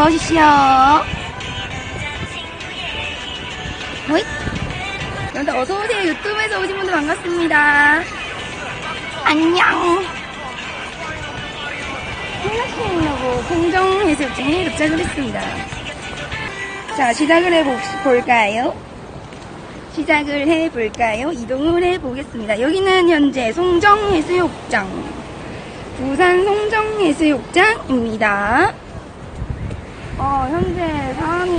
어서 오십시오. 호잇. 여러분들 어서 오세요. 유튜브에서 오신 분들 반갑습니다. 안녕. 생각해보려고 공정해수욕장에 도착을 했습니다. 자, 시작을 해볼까요? 시작을 해볼까요? 이동을 해보겠습니다. 여기는 현재 송정해수욕장. 부산 송정해수욕장입니다. 어, 현재 사람이,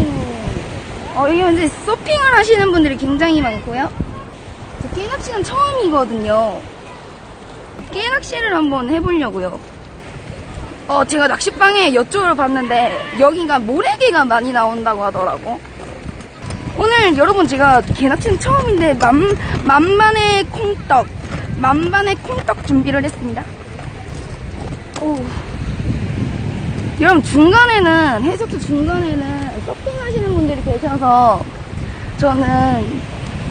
어, 여기 현재 서핑을 하시는 분들이 굉장히 많고요. 저 깨낚시는 처음이거든요. 깨낚시를 한번 해보려고요. 어, 제가 낚시방에 여쭤을 봤는데, 여기가 모래개가 많이 나온다고 하더라고. 오늘 여러분 제가 개낚시는 처음인데, 만, 만반의 콩떡, 만반의 콩떡 준비를 했습니다. 오. 여러분 중간에는 해수욕장 중간에는 서핑 하시는 분들이 계셔서 저는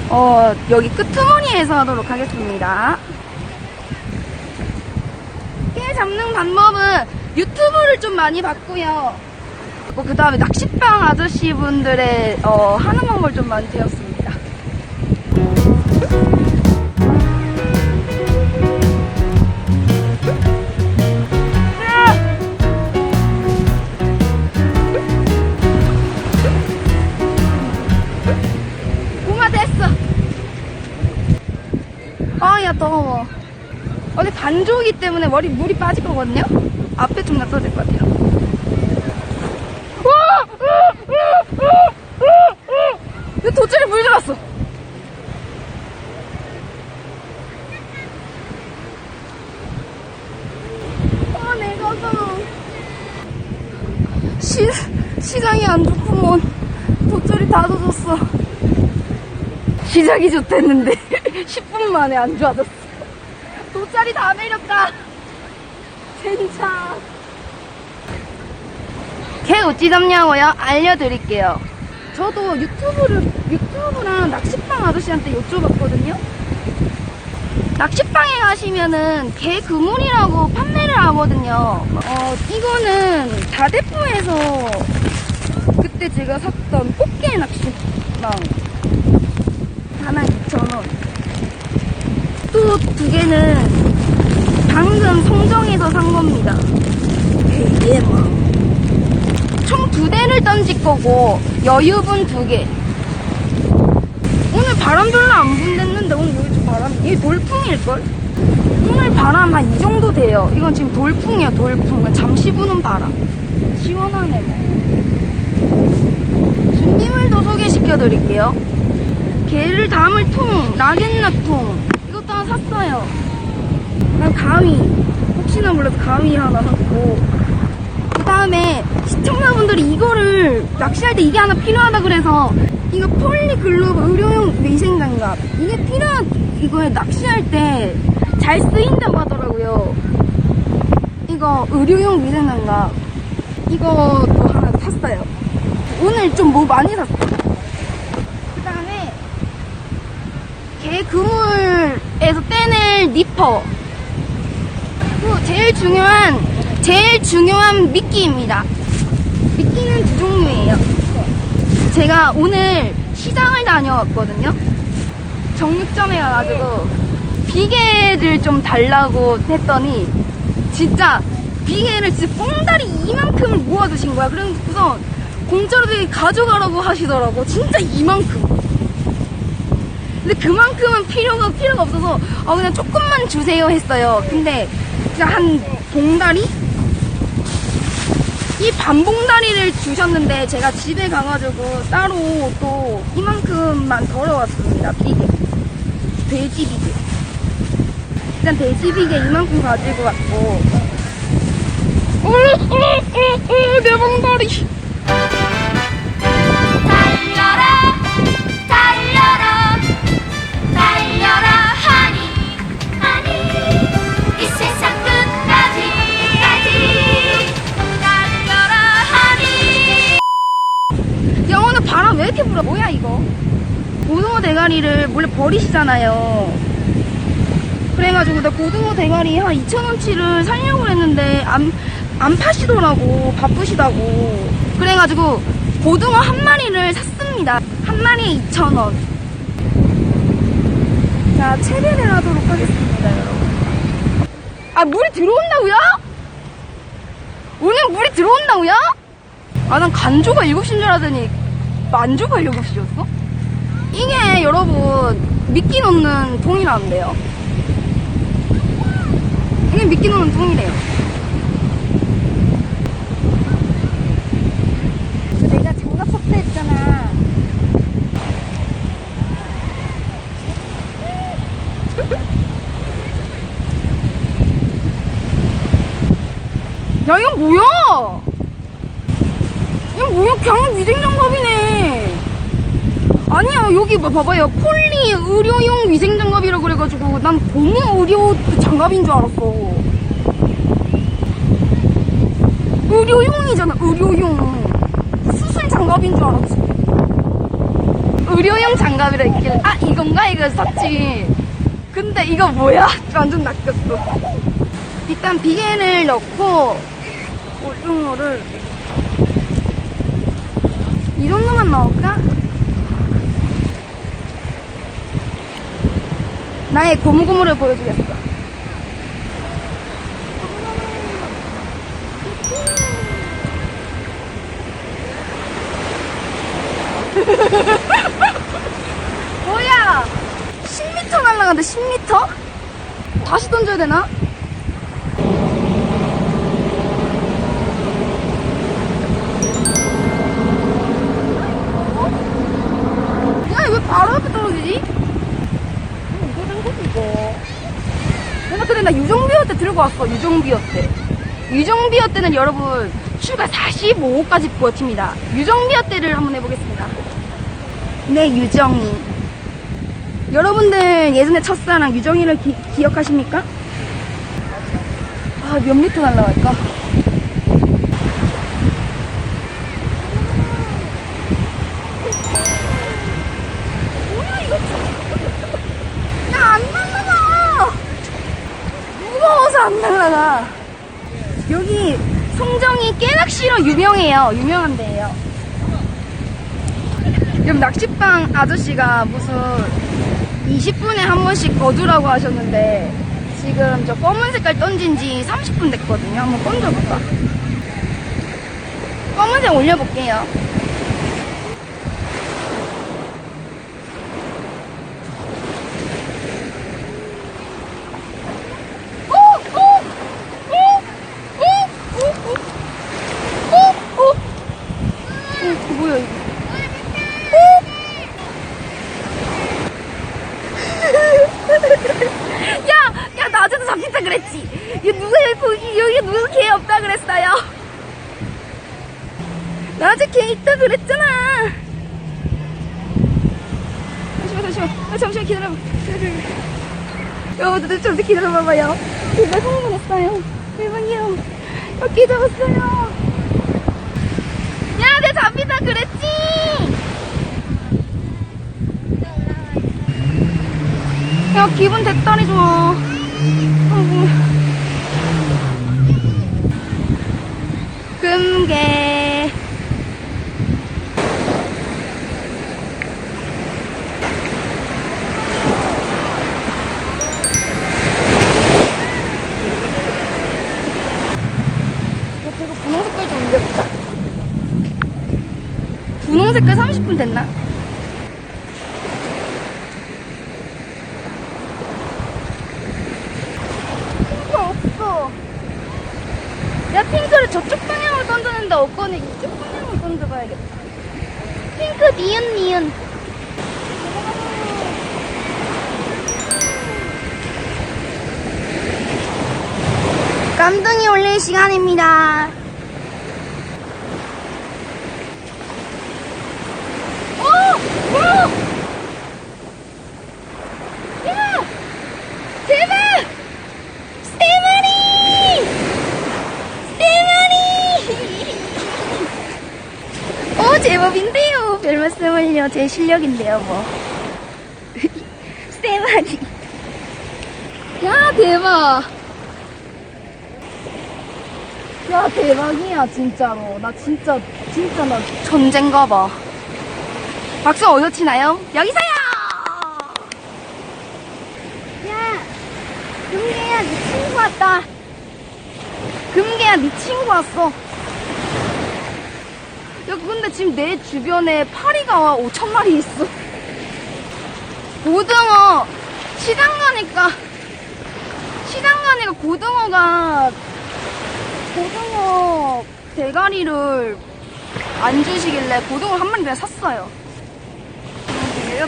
어 여기 끄트머리에서 하도록 하겠습니다. 깨 잡는 방법은 유튜브를 좀 많이 봤고요. 그 다음에 낚시방 아저씨 분들의 어, 하는 방법을 좀 많이 배웠습니다. 더워. 어제 반조기 때문에 머리 물이 빠질 거거든요? 앞에 좀 놔둬야 될 것 같아요. 와! 내 돗자리 물 들었어. 아, 내가 서 시, 시장이 안 좋구먼. 돗자리 다 젖었어. 시작이 좋댔는데 10분 만에 안 좋아졌어. 돗자리 다 내렸다. 진짜. 개 어찌 잡냐고요? 알려드릴게요. 저도 유튜브를, 유튜브랑 낚시방 아저씨한테 여쭤봤거든요. 낚시방에 가시면은 개 그물이라고 판매를 하거든요. 어, 이거는 다대포에서 그때 제가 샀던 꽃게 낚시방. 하나 2,000원. 또 두 개는 방금 송정에서 산 겁니다. 되게 뭐. 총 두 대를 던질 거고, 여유분 두 개. 오늘 바람 별로 안 분댔는데, 오늘 여기 좀 바람, 이게 돌풍일걸? 오늘 바람 한 이 정도 돼요. 이건 지금 돌풍이야, 돌풍. 잠시 부는 바람. 시원하네, 뭐. 준비물도 소개시켜 드릴게요. 게를 담을 통, 이것도 하나 샀어요. 그다음 가위 혹시나 몰라서 가위 하나 샀고 그 다음에 시청자분들이 이거를 낚시할 때 이게 하나 필요하다 그래서 이거 폴리글로브 의료용 위생장갑 이게 필요한 이거에 낚시할 때 잘 쓰인다고 하더라고요. 이거 의료용 위생장갑 이거도 하나 샀어요. 오늘 좀 뭐 많이 샀어요. 그 다음에 개 그물에서 떼낼 니퍼. 그리고 제일 중요한, 제일 중요한 미끼입니다. 미끼는 두 종류예요. 제가 오늘 시장을 다녀왔거든요. 정육점에 가가지고 비계를 좀 달라고 했더니 진짜 비계를 진짜 뽕다리 이만큼을 모아두신 거야. 그래서 공짜로 가져가라고 하시더라고. 진짜 이만큼. 근데 그만큼은 필요가 필요가 없어서 아 그냥 조금만 주세요 했어요. 근데 그냥 한 봉다리 이 반봉다리를 주셨는데 제가 집에 가가지고 따로 또 이만큼만 덜어왔습니다. 비계 돼지 비계 일단 돼지 비계 이만큼 가지고 왔고 어어어어내 봉다리 불어? 뭐야 이거? 고등어 대가리를 원래 버리시잖아요. 그래가지고 나 고등어 대가리 한 2,000원치를 살려고 했는데 안 안 파시더라고 바쁘시다고 그래가지고 고등어 한 마리를 샀습니다 한 마리에 2,000원 자 체리를 하도록 하겠습니다 여러분 아 물이 들어온다고요? 오늘 물이 들어온다고요? 아 난 간조가 7시인 줄 알았더니 만조가 7시였어? 이게 여러분 미끼 넣는 통이라는데요. 이게 미끼 넣는 통이래요. 그 내가 장갑 샀다 했잖아. 야 이거 뭐야? 이거 뭐야? 그냥 아니야 여기 봐- 봐봐요. 폴리 의료용 위생 장갑이라고 그래가지고 난 고무 의료 장갑인 줄 알았어. 의료용이잖아 의료용. 수술 장갑인 줄 알았지 의료용 장갑이라 했길래 아 이건가? 이거 샀지. 근데 이거 뭐야? 완전 낚였어. 일단 비계를 넣고 오징어를 이 정도만 넣을까? 나의 고무고무를 보여주겠어. 뭐야? 10m 날라간다, 10m? 다시 던져야 되나? 야, 왜 바로 앞에 떨어지지? 이거 된 거지, 이거. 그래, 나 유정비어 때 들고 왔어, 유정비어 때. 유정비어 때는 여러분, 출가 45호까지 버팁니다. 유정비어 때를 한번 해보겠습니다. 네, 유정이. 여러분들 예전에 첫사랑 유정이를 기, 기억하십니까? 아, 몇 미터 날라갈까? 뭐야, 이거. 야, 안 날라가! 무거워서 안 날라가. 여기 송정이 깨낚시로 유명해요. 유명한 데예요. 여기 낚시방 아저씨가 무슨 20분에 한 번씩 거두라고 하셨는데 지금 저 검은 색깔 던진 지 30분 됐거든요. 한번 던져볼까? 검은색 올려볼게요. 잠시만. 아, 잠시만 기다려봐. 여러분들 좀 기다려봐봐요. 제가 성공했어요. 대박이요. 여기 잡았어요. 야, 내 잡히다 그랬지. 야, 기분 됐다니 좋아. 금게. 야, 이거 분홍 색깔 좀 올려볼까? 분홍 색깔 30분 됐나? 핑크 없어. 야, 핑크를 저쪽 방향으로 던졌는데 없거든. 이쪽 방향으로 던져봐야겠다. 핑크 니은 니은. 깜둥이 올릴 시간입니다. 오! 오! 야! 대박! 세 마리! 세 마리! 오, 제법인데요. 별 말씀을요. 제 실력인데요, 뭐. 세 마리. 야, 대박. 야 대박이야 진짜로 나 진짜 진짜 나 천재인가 봐 박수 어디서 치나요? 여기서요 야 금계야 네 친구 왔다 금계야 네 친구 왔어 야 근데 지금 내 주변에 파리가 5천 마리 있어 고등어 시장 가니까 시장 가니까 고등어가 고등어 대가리를 안 주시길래 고등어 한 마리 그냥 샀어요.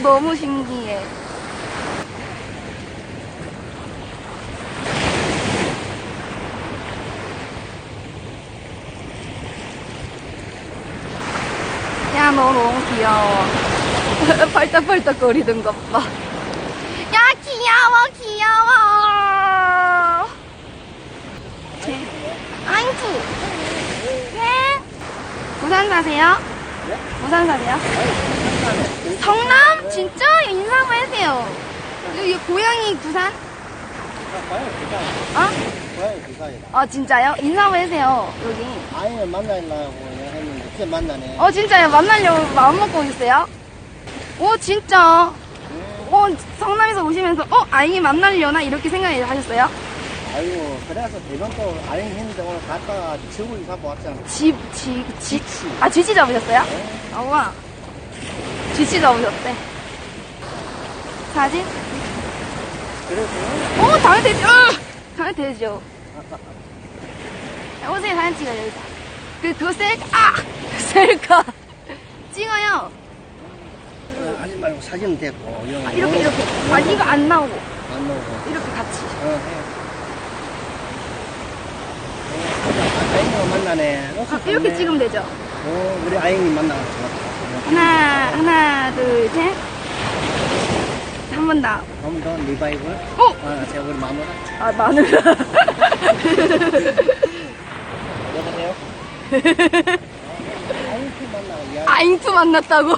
너무 신기해. 너 너무 귀여워. 팔딱팔딱 거리던 것 봐. 야, 귀여워, 귀여워. 제, 아잉투. 네. 부산 사세요? 부산 사세요? 성남? 진짜? 인사 한번 해주세요. 여기 고향이 부산? 어? 고양이 부산이다. 아, 진짜요? 인사 한번 해주세요, 여기. 아이를 만나려고 진짜 만나네. 어, 진짜요? 만나려고 마음 먹고 있어요? 오, 진짜. 어, 성남에서 오시면서, 어, 아이 만나려나? 이렇게 생각하셨어요? 아이고 그래서 대변 또 아이 했는데 오늘 갔다가 지구를 잡고 왔잖아. 집, 지, 지, 쥐치. 아, 쥐치 잡으셨어요? 네. 아, 와. 쥐치 잡으셨대. 사진? 그래서 어, 당연히 되죠. 어! 당연히 되죠. 자, 오세요, 사진 찍어요, 여기다. 그, 셀카, 아! 셀카. 찍어요. 하지 말고 됐고 이런 아, 거 이렇게, 이렇게. 아, 이거 안 나오고. 안 나오고. 이렇게 같이. 어, 해. 어, 아이가 만나네. 아, 이렇게 찍으면 되죠. 어, 우리 아이님 좋았다. 하나, 하나, 둘, 셋. 한 번 더. 한번 더 리바이벌. 어! 아, 제가 우리 마누라. 아. 여보세요? 아잉투 만났다고. 어,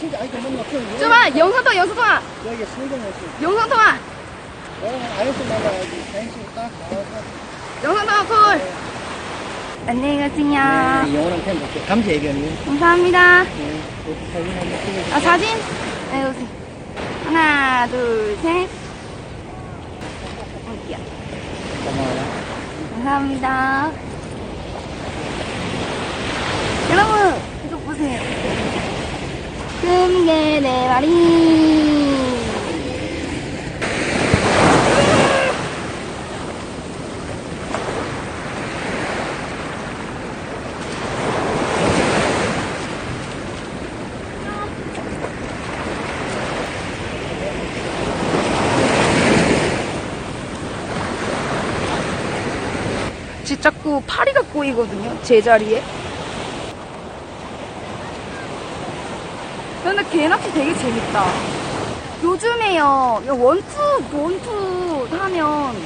진짜 아이고 만나. 좀만, 영상 통화, 영상 통화. 여기 슬금했어. 영상 통화. 어, 아이스 만나야지. 다행히 딱. 어, 영상 통화 콜. 안녕히 가세요. 네, 영어랑 팬 볼게. 감지 얘기하니? 감사합니다. 네. 여기 사진 한번 찍어주세요. 아, 사진? 네, 오세요. 하나, 둘, 셋. 어디야? 고마워요. 감사합니다. 여러분, 이거 보세요. 금게 네 마리. 지 자꾸 파리가 꼬이거든요, 제자리에. 근데 개낚시 되게 재밌다. 요즘에요, 원투, 원투 하면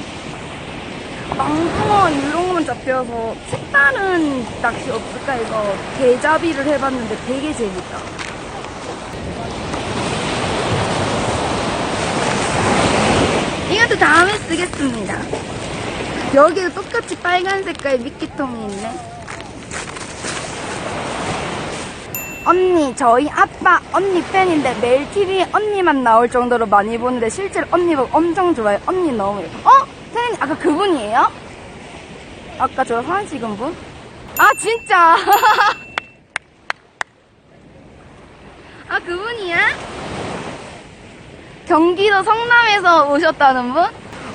망둥어 이런 거만 잡혀서 색다른 낚시 없을까 해서 개잡이를 해봤는데 되게 재밌다. 이것도 다음에 쓰겠습니다. 여기도 똑같이 빨간 색깔 미끼통이 있네. 언니, 저희 아빠 언니 팬인데 매일 TV에 언니만 나올 정도로 많이 보는데 실제로 언니 보고 엄청 좋아요. 언니 너무 예뻐. 어? 선생님, 아까 그분이에요? 아까 저 사진 찍은 분? 아, 진짜? 아, 그분이야? 경기도 성남에서 오셨다는 분?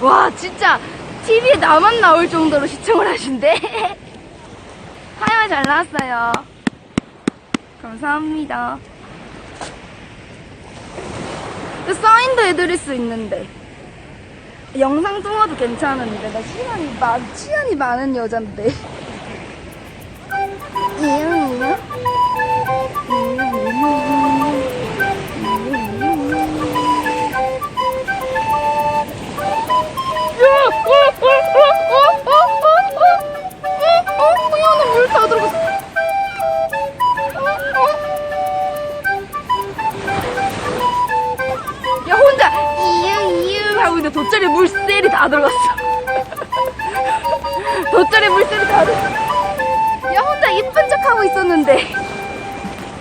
와, 진짜 TV에 나만 나올 정도로 시청을 하신대. 하여 잘 나왔어요. 감사합니다. 그 사인도 해드릴 수 있는데. 영상 통화도 괜찮은데. 나 시간이 많, 시간이 많은 여잔데. 이요, 야는